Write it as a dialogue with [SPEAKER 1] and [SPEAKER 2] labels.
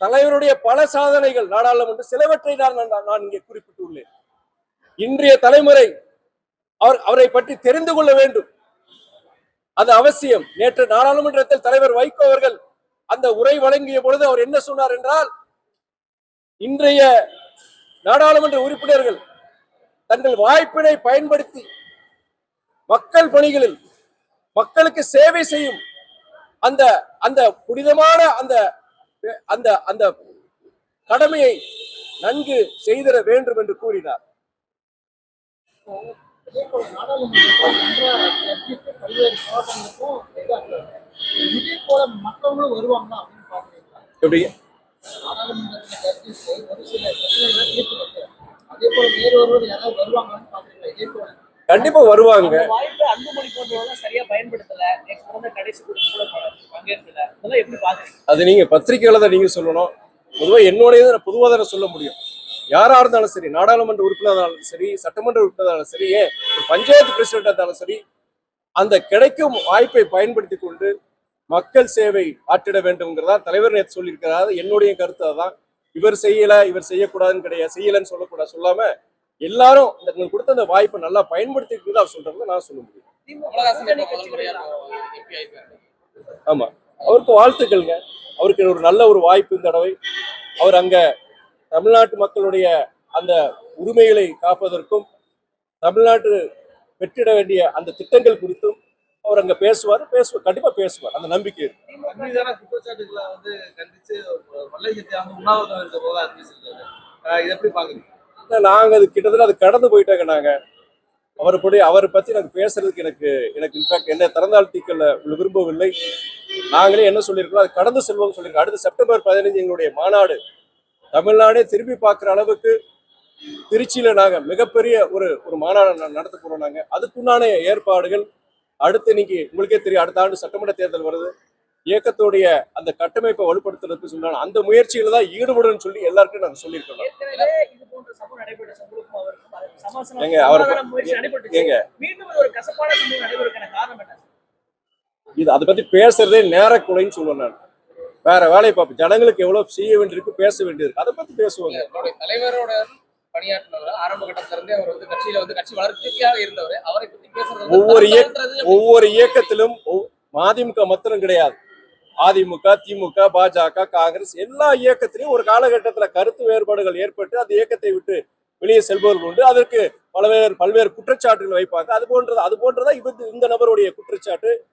[SPEAKER 1] தலைவருடைய பல சாதனைகள் நாடாளுமன்ற சிலவற்றை நான் நான் நான் இங்கே குறிப்பிட்டுள்ளேன். இன்றைய தலைமுறை அவர் அவரை பற்றி தெரிந்து கொள்ள வேண்டும். அது அவசியம். நேற்று நாடாளுமன்றத்தில் தலைவர் வைகோ அவர்கள் அந்த உரை வழங்கிய பொழுது அவர் என்ன சொன்னார் என்றால் இன்றைய நாடாளுமன்ற உறுப்பினர்கள் தங்கள் வாய்ப்பினை பயன்படுத்தி மக்கள் பணிகளில் மக்களுக்கு சேவை செய்யும் அந்த அந்த புனிதமான அந்த அந்த அந்த கடமையை நன்கு செய்திட வேண்டும் என்று கூறினார்.
[SPEAKER 2] பல்வேறு இதே போல அப்படின்னு
[SPEAKER 1] எப்படி?
[SPEAKER 2] அதே போல யாராவது
[SPEAKER 1] கண்டிப்பா வருவாங்க
[SPEAKER 3] அன்புமணி போன்றவங்க சரியா பயன்படுத்தல. கடைசி கூட பங்கேற்கல. எப்படி பாக்குறீங்க?
[SPEAKER 1] அது நீங்க பத்திரிகையில தான் நீங்க சொல்லணும். பொதுவா என்னுடைய நான் பொதுவாக தானே சொல்ல முடியும். யாரா இருந்தாலும் சரி நாடாளுமன்ற உறுப்பினராக இருந்தாலும் சரி சட்டமன்ற உறுப்பினராக இருந்தாலும் சரி ஏன் ஒரு பஞ்சாயத்து பிரசிடென்ட் இருந்தாலும் சரி அந்த கிடைக்கும் வாய்ப்பை பயன்படுத்தி கொண்டு மக்கள் சேவை ஆற்றிட வேண்டும்ங்கிறதா தலைவர் நேற்று சொல்லியிருக்கிறார். என்னுடைய கருத்து அதான் இவர் செய்யல இவர் செய்யக்கூடாதுன்னு கிடையாது. செய்யலன்னு சொல்லக்கூடாது. சொல்லாம எல்லாரும் உங்களுக்கு கொடுத்த அந்த வாய்ப்பை நல்லா பயன்படுத்திக்கிறது அவர் சொல்றது நான் சொல்ல முடியும். ஆமா. அவருக்கு வாழ்த்துக்கள்ங்க. அவருக்கு ஒரு நல்ல ஒரு வாய்ப்பு இந்த தடவை. அவர் அங்க தமிழ்நாட்டு மக்களுடைய அந்த உரிமைகளை காப்பதற்கும் தமிழ்நாட்டு வெற்றிட வேண்டிய அந்த திட்டங்கள் குறித்தும் அவர் அங்க பேசுவார் பேசுவார் கண்டிப்பா பேசுவார். அந்த நம்பிக்கை இருக்கு. நாங்க அது கிட்டத்தட்ட அது கடந்து போயிட்டாங்க நாங்க. அவருடைய அவரை பத்தி எனக்கு பேசுறதுக்கு எனக்கு எனக்கு இன்ஃபேக்ட் என்ன திறந்தாழ்த்திக்கல விரும்பவில்லை. நாங்களே என்ன சொல்லியிருக்கோம்? அது கடந்து செல்வோம் சொல்லியிருக்கோம். அடுத்த செப்டம்பர் பதினைஞ்சு எங்களுடைய மாநாடு. தமிழ்நாடே திரும்பி பார்க்குற அளவுக்கு திருச்சியில நாங்க மிகப்பெரிய ஒரு ஒரு மாநாடு நடத்த போறோம் நாங்க. அதுக்குண்டான ஏற்பாடுகள் அடுத்து இன்னைக்கு உங்களுக்கே தெரியும். அடுத்த ஆண்டு சட்டமன்ற தேர்தல் வருது. இயக்கத்துடைய அந்த கட்டமைப்பை வலுப்படுத்துறதுக்கு சொன்னாங்க. அந்த முயற்சியில தான் ஈடுபடுன்னு சொல்லி எல்லாருக்கும் நாங்க சொல்லியிருக்கோம். ஏங்க, அவர்
[SPEAKER 3] சமாதான இது
[SPEAKER 1] அதை பத்தி பேசுறதே நேரக்குலைன்னு சொல்லுவேன் நான். வேற வேலையை பார்ப்பேன். ஜனங்களுக்கு எவ்வளவு செய்ய வேண்டியிருக்கு பேச வேண்டியிருக்கு. அதை பத்தி பேசுவாங்க.
[SPEAKER 4] அவருடைய தலைவரோட பணியாற்றினவர் ஆரம்ப கட்டத்துல இருந்தே அவர் வந்து கட்சியில வந்து கட்சி வளர்ச்சிக்காக இருந்தவர். அவரை பத்தி பேசுறது வந்து
[SPEAKER 1] ஒவ்வொரு இயக்கத்திலும் மதிமுக மாத்திரம் கிடையாது. அதிமுக திமுக பாஜக காங்கிரஸ் எல்லா இயக்கத்திலையும் ஒரு காலகட்டத்துல கருத்து வேறுபாடுகள் ஏற்பட்டு அந்த இயக்கத்தை விட்டு வெளியே செல்பவர்கள் உண்டு. அதற்கு பல்வேறு பல்வேறு குற்றச்சாட்டுகள் வைப்பாங்க. அது போன்றது அது போன்றதா இவங்க இந்த நபருடைய குற்றச்சாட்டு.